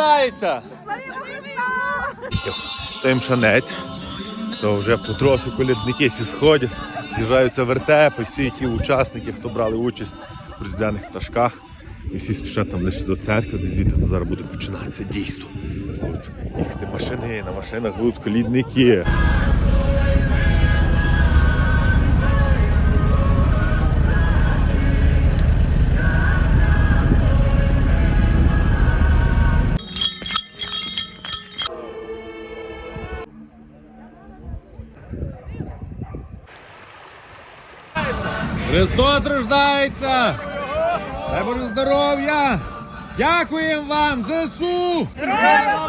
Христа! Тим шанець, то вже потрохи колядники всі сходять, з'їжджаються вертепи, всі які учасники, хто брали участь в різдвяних пташках. І всі спішать там лише до церкви, де звідти зараз буде починатися дійство. Їхати машини, на машинах будуть колідники. Христос рождається! Дай Боже здоров'я! Дякуємо вам, ЗСУ! Героям!